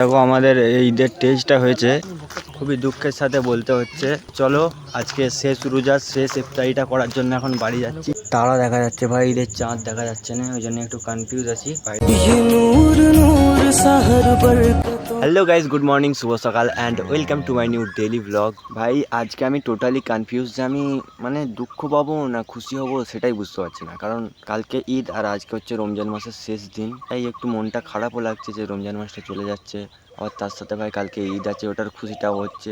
দেখো আমাদের এই ঈদের টেস্টটা হয়েছে। খুবই দুঃখের সাথে বলতে হচ্ছে। চলো, আজকে শেষ রোজা শেষ ইফতারিটা করার জন্য এখন বাড়ি যাচ্ছি। তারা দেখা যাচ্ছে ভাই, ঈদের চাঁদ দেখা যাচ্ছে না, ওই জন্য একটু কনফিউজ আছি। হ্যালো গাইজ গুড মর্নিং শুভ সকাল and welcome to my new daily vlog ভাই, আজকে আমি টোটালি কনফিউজ যে আমি মানে দুঃখ পাবো না খুশি হব সেটাই বুঝতে পারছি না। কারণ কালকে ঈদ আর আজকে হচ্ছে রমজান মাসের শেষ দিন। তাই একটু মনটা খারাপও লাগছে যে রমজান মাসটা চলে যাচ্ছে। আবার তার সাথে ভাই কালকে ঈদ আছে, ওটার খুশিটাও হচ্ছে।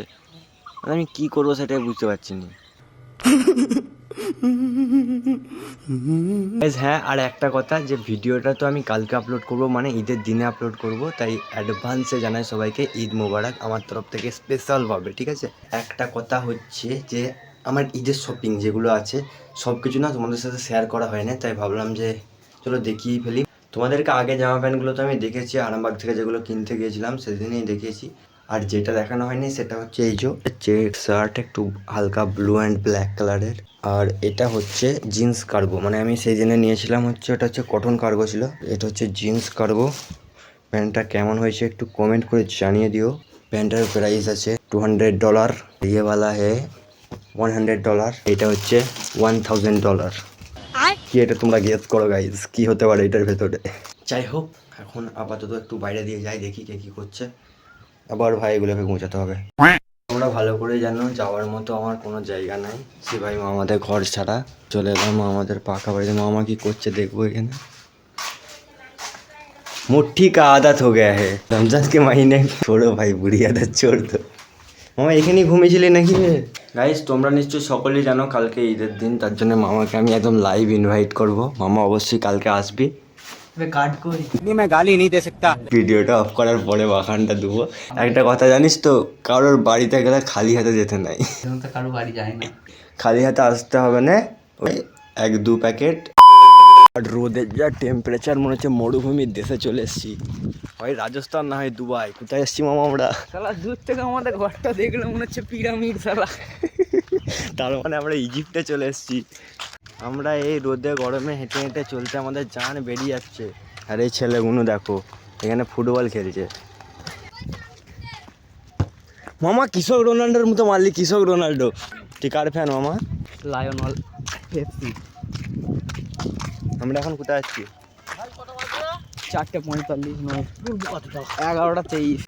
মানে আমি কী করব সেটাই বুঝতে পারছি না। হ্যাঁ আর একটা কথা, যে ভিডিওটা তো আমি কালকে আপলোড করব মানে ঈদের দিনে আপলোড করব, তাই অ্যাডভান্সে জানাই সবাইকে ঈদ মোবারক, আমার তরফ থেকে স্পেশালভাবে ঠিক আছে? একটা কথা হচ্ছে যে, আমার ঈদের শপিং যেগুলো আছে সব কিছু না তোমাদের সাথে শেয়ার করা হয় না তাই ভাবলাম যে, চলো দেখিয়ে ফেলি। তোমাদেরকে আগে জামা প্যান্টগুলো তো আমি দেখেছি, আরামবাগ থেকে যেগুলো কিনতে গিয়েছিলাম, সেদিনই দেখিয়েছি। আর যেটা দেখানো হয়নি সেটা হচ্ছে এই যে হচ্ছে শার্ট একটু হালকা ব্লু অ্যান্ড ব্ল্যাক কালারের আর এটা হচ্ছে জিন্স কার্গো মানে আমি সেই দিনে নিয়েছিলাম হচ্ছে এটা হচ্ছে কটন কার্গো ছিল। এটা হচ্ছে জিন্স কার্গো প্যান্টটা কেমন হয়েছে একটু কমেন্ট করে জানিয়ে দিও। প্যান্টের প্রাইস আছে টু হান্ড্রেড ডলার ইয়েওয়ালা হে ওয়ান হান্ড্রেড ডলার এটা হচ্ছে ওয়ান থাউজেন্ড ডলার কি এটা তোমরা গেস করো গাইজ কি হতে পারে এটার ভেতরে? যাই হোক এখন আপাতত একটু বাইরে দিয়ে যাই দেখি কে কি করছে। আবার ভাই এগুলোকে পৌঁছাতে হবে তোমরা ভালো করে জানো যাওয়ার মতো আমার কোনো জায়গা নাই সে ভাই মামাদের ঘর ছাড়া চলে এলাম মামাদের পাকা বাড়িতে মামা কি করছে দেখবো এখানে मुट्ठी का आदत हो गया है रमजान के महीने छोड़ो भाई बुढ़ी आदत छोड़ दो মামা এখানেই ঘুমিয়েছিলে নাকি গাইস তোমরা নিশ্চয়ই সকলেই জানো কালকে ঈদের দিন তার জন্য মামাকে আমি একদম লাইভ ইনভাইট করব মামা অবশ্যই কালকে আসবি ভিডিওটা অফ করার পরে বাখানটা দেবো একটা কথা জানিস তো কারোর বাড়িতে গেলে খালি হাতে যেতে নাই। তো কারও বাড়ি যায় না। খালি হাতে আসতে হবে না। ওই এক দু প্যাকেট। আর রোদের যা টেম্পারেচার মনে হচ্ছে মরুভূমির দেশে চলে এসেছি। হয় রাজস্থান না হয় দুবাই। কোথায় এসেছি মামা আমরা? শালা দূর থেকে আমাদের ঘরটা দেখলে মনে হচ্ছে পিরামিড শালা। তার মানে আমরা ইজিপ্টে চলে এসেছি। আমরা এই রোদে গরমে হেঁটে হেঁটে চলতে আমাদের জান বেরিয়ে যাচ্ছে আর এই ছেলেগুলো দেখো এখানে ফুটবল খেলছে। মামা কৃষক রোনাল্ডোর মতো মারলি কৃষক রোনাল্ডো। তুই কার ফ্যান মামা? লায়নল এফসি আমরা এখন কোথায় আছি? চারটে পঁয়তাল্লিশ নয় এগারোটা তেইশ।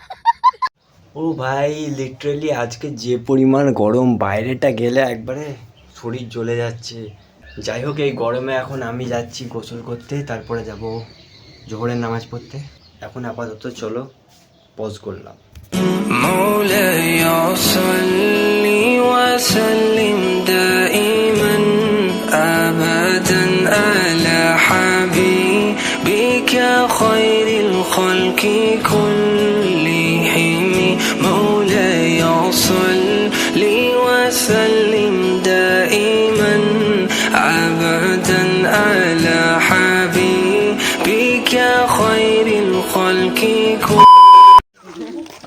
ও ভাই লিটারালি আজকে যে পরিমাণ গরম বাইরেটা গেলে একবারে শরীর জ্বলে যাচ্ছে। যাই হোক এই গরমে এখন আমি যাচ্ছি গোসল করতে তারপরে যাব জোহরের নামাজ পড়তে এখন আপাতত চলো পজ করলাম مولاي صل وسلم دائما ابدا على حبيبك خير الخلق كلهم مولاي صل وسلم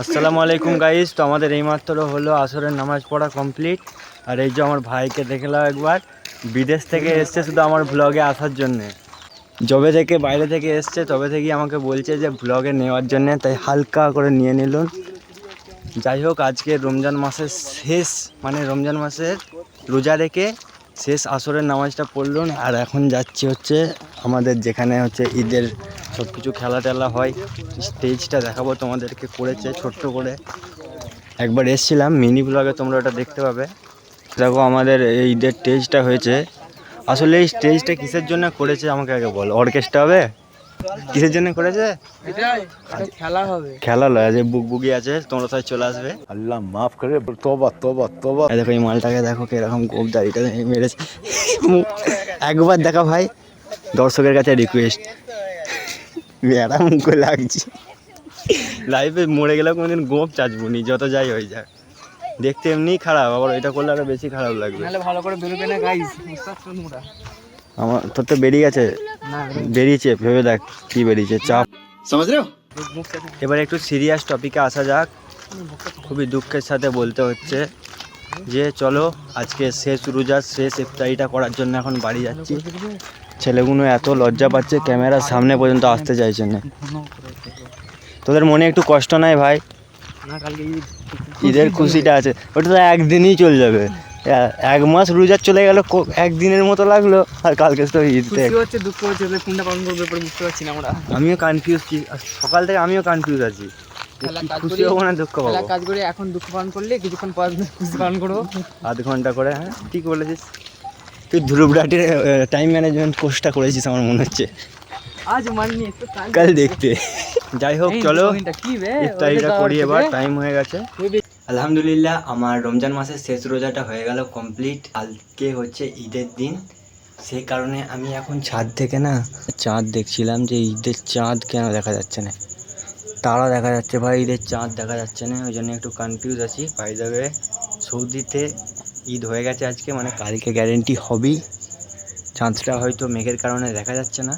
আসসালামু আলাইকুম গাইস তো আমাদের এইমাত্র হলো আসরের নামাজ পড়া কমপ্লিট আর এই যে আমার ভাইকে দেখলাম একবার, বিদেশ থেকে এসছে শুধু আমার ব্লগে আসার জন্যে। যবে থেকে বাইরে থেকে এসছে, তবে থেকেই আমাকে বলছে যে ব্লগে নেওয়ার জন্যে, তাই হালকা করে নিয়ে নিলুন যাই হোক, আজকে রমজান মাসের শেষ মানে রমজান মাসের রোজা রেখে শেষ আসরের নামাজটা পড়লুন। আর এখন যাচ্ছি হচ্ছে আমাদের যেখানে হচ্ছে ঈদের সব কিছু খেলা টেলা হয়। স্টেজটা দেখাবো তোমাদেরকে করেছে ছোট্ট করে। একবার এসছিলাম মিনি ব্লগে তোমরা ওটা দেখতে পাবে। দেখো আমাদের এই যে স্টেজটা হয়েছে। আসলে এই স্টেজটা কিসের জন্য করেছে আমাকে আগে বল। অর্কেস্ট্রা হবে? কিসের জন্য করেছে? খেলা হবে। খেলা যে বুক বুকি আছে তোমরা সবাই চলে আসবে। আল্লাহ মাফ করে তোবা তোবা তোবা। দেখো এই মালটাকে দেখো কীরকম গোপ দাড়িটা মেরেছে। একবার দেখা ভাই দর্শকের কাছে রিকোয়েস্ট মেয়েরা মুখ লাগছে। লাইফে মরে গেলে কোনোদিন গোপ চাচবো নি যত যাই হয়ে যায় দেখতে এমনিই খারাপ আবার এটা করলে আরও বেশি খারাপ লাগবে। নাহলে ভালো করে বেরোবে না গাইস আমার তোর তো বেরিয়ে গেছে? বেরিয়েছে ভেবে দেখ কি বেরিয়েছে চাপ। মুখ এবার একটু সিরিয়াস টপিকে আসা যাক। খুবই দুঃখের সাথে বলতে হচ্ছে যে চলো আজকে শেষ রোজার শেষ ইফতারিটা করার জন্য এখন বাড়ি যাচ্ছি। ছেলেগুলো এত লজ্জা পাচ্ছে ক্যামেরার সামনে পর্যন্ত আসতে চাইছে না। তোদের মনে একটু কষ্ট নাই ভাই? ঈদের খুশিটা আছে। ওটা তো একদিনই চলে যাবে। এক মাস রোজার চলে গেল একদিনের মতো লাগল আর কালকে তো ঈদ হচ্ছে দুঃখ হচ্ছে কোনটা পালন করবে পরে বুঝতে পারছি না আমরা। আমিও কনফিউজ সকাল থেকে আমিও কনফিউজ আছি। খুশি হব না দুঃখ পাবো। কাজ করে এখন দুঃখ পালন করলে কিছুক্ষণ পর খুশি পালন করব। আধ ঘণ্টা করে হ্যাঁ ঠিক বলেছিস। তুই ধ্রুবরাটির টাইম ম্যানেজমেন্ট কোর্সটা করেছিস আমার মনে হচ্ছে। আজ মাননি কাল দেখতে। যাই হোক চলো। ইফতারিটা করি এবার টাইম হয়ে গেছে। আলহামদুলিল্লাহ আমার রমজান মাসের শেষ রোজাটা হয়ে গেল কমপ্লিট কালকে হচ্ছে ঈদের দিন। সেই কারণে আমি এখন ছাদ থেকে না চাঁদ দেখছিলাম যে ঈদের চাঁদ কেন দেখা যাচ্ছে না। তারা দেখা যাচ্ছে ভাই ঈদের চাঁদ দেখা যাচ্ছে না। ওই জন্য একটু কনফিউজ আছি। বাই যাবে সৌদিতে ঈদ হয়ে গেছে আজকে মানে কালকে গ্যারেন্টি হবেই। চাঁদটা হয়তো মেঘের কারণে দেখা যাচ্ছে না।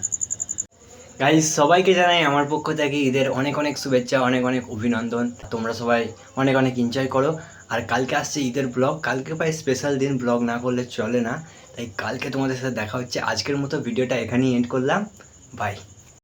গাইজ সবাইকে জানাই আমার পক্ষ থেকে ঈদের অনেক অনেক শুভেচ্ছা, অনেক অনেক অভিনন্দন। তোমরা সবাই অনেক অনেক এনজয় করো। আর কালকে আসছে ঈদের ব্লগ কালকে পাই স্পেশাল দিন ব্লগ না করলে চলে না। তাই কালকে তোমাদের সাথে দেখা হচ্ছে। আজকের মতো ভিডিওটা এখানেই এন্ড করলাম। বাই